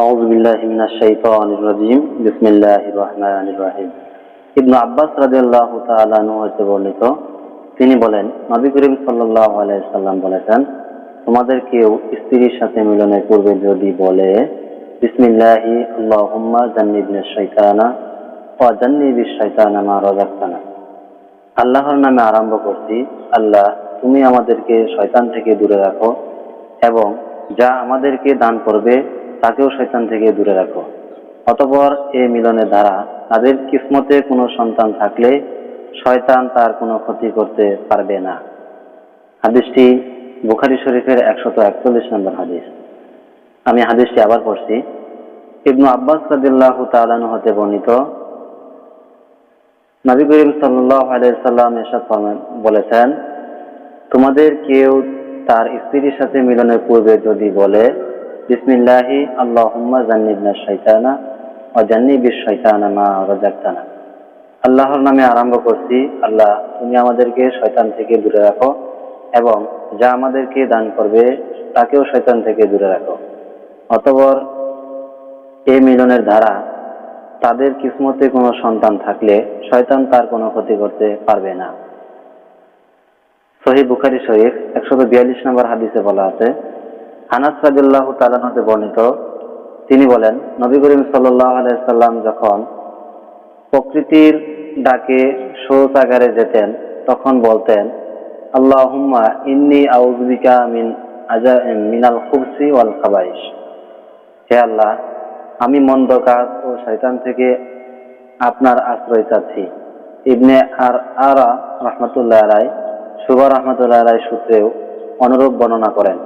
أعوذ بالله من الشيطان الرجيم بسم الله الرحمن الرحيم ইবনু আব্বাস রাদিয়াল্লাহু তাআলা আনহু হতে বর্ণিত তিনি বলেন নবী করিম সাল্লাল্লাহু আলাইহি সাল্লাম বলেছেন তোমাদের কেউ স্ত্রীর সাথে মিলনের পূর্বে যদি বলে বিসমিল্লাহি আল্লাহুম্মা জান্নিবনা শাইতানা ওয়া জান্নিবিশ শাইতানা মা রাযাকতানা আল্লাহর নামে আরম্ভ করছি আল্লাহ তুমি আমাদেরকে শয়তান থেকে দূরে রাখো এবং যা আমাদেরকে দান করবে তাকেও শয়তান থেকে দূরে রাখো। অতপর এ মিলনের দ্বারা তাদের কিসমতে কোনো সন্তান থাকলে শয়তান তার কোনো ক্ষতি করতে পারবে না। হাদিসটি বুখারি শরীফের একশত একচল্লিশ নম্বর হাদিস। আমি হাদিসটি আবার পড়ছি। ইবনু আব্বাস রাদিল্লাহ তালানু হতে বর্ণিত, নবী করিম সাল্লাহ আলাইসাল্লাম এসব বলেছেন, তোমাদের কেউ তার স্ত্রীর সাথে মিলনের পূর্বে যদি বলে বিসমিল্লাহি, আল্লাহুম্মা জান্নিবনা শাইতানা ও জান্নিবিশ শাইতানা মা রাজাক্তানা। আল্লাহর নামে আরম্ভ করছি, আল্লাহ তুমি আমাদেরকে শয়তান থেকে দূরে রাখো এবং যা আমাদেরকে দান করবে তাকেও শয়তান থেকে দূরে রাখো। অতপর এই মিলনের ধারা, তাদের কিসমতে কোনো সন্তান থাকলে শয়তান তার কোনো ক্ষতি করতে পারবে না। সহি বুখারি শরীফ একশত বিয়াল্লিশ নম্বর হাদিসে বলা আছে আনাস রাজুল্লাহ তালানতে বর্ণিত, তিনি বলেন, নবী করিম সাল্লাহ আলাইসাল্লাম যখন প্রকৃতির ডাকে শৌচাগারে যেতেন, তখন বলতেন, আল্লাহুম্মা ইন্নি আউজবিকা মিন আজা মিনাল খুবসি ওয়াল খাবাইশ। হে আল্লাহ, আমি মন্দ কাজ ও শয়তান থেকে আপনার আশ্রয় চাচ্ছি। ইবনে আর আরা রহমতুল্লাহ রায় সুবা রহমতুল্লাহ রায় সূত্রেও অনুরূপ বর্ণনা করেন।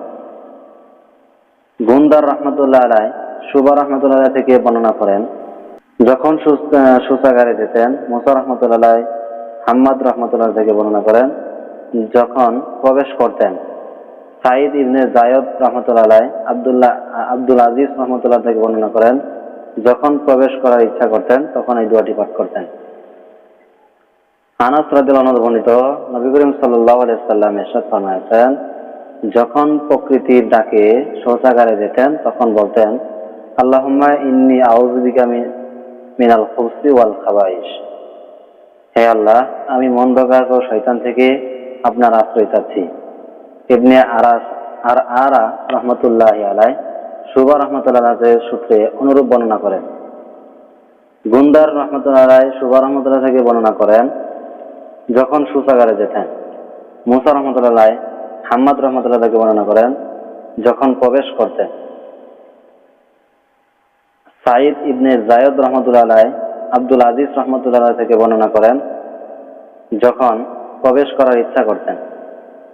গুন্দার রহমতুল্লাহ আলাই সুবা রহমতুল্লাহ থেকে বর্ণনা করেন, যখন সুসাগারে যেতেন, মুসা রহমতুল্লাহ হাম্মাদ রহমতুল্লাহ থেকে বর্ণনা করেন, যখন প্রবেশ করতেন সাইদ ইবনে জায়দ রহমতুল্লাহ আবদুল্লাহ, আব্দুল আজিজ রহমতুল্লাহ থেকে বর্ণনা করেন, যখন প্রবেশ করার ইচ্ছা করতেন, তখন এই দোয়াটি পাঠ করতেন। আনাস রাদিয়াল্লাহু বর্ণিত, নবী করিম সাল্লাল্লাহু আলাইহি সাল্লাম এরশাদ ফরমায়েছেন যখন প্রকৃতির ডাকে শৌচাগারে যেতেন, তখন বলতেন, আল্লাহুম্মা ইন্নি আউযু মিনাল খুবসি ওয়াল খাবাইশ হে আল্লাহ, আমি মন্দকার ও শয়তান থেকে আপনার আশ্রয় চাচ্ছি। ইবনে আরাস, আর আরা রহমতুল্লাহ আলাই সুবা রহমতুল্লাহ সূত্রে অনুরূপ বর্ণনা করেন। গুন্দার রহমতুল্লাহ রায় সুবা রহমতুল্লাহ থেকে বর্ণনা করেন, যখন সুসাগারে যেতেন, মুসা রহমতুল্লাহ হাম্মাদ রহমতুল্লাহ তাকে বর্ণনা করেন, যখন প্রবেশ করতেন সাইদ ইবনে জায়দ রহমতুল্লাহ আব্দুল আজিজ রহমতুল্লাহ থেকে বর্ণনা করেন, যখন প্রবেশ করার ইচ্ছা করতেন।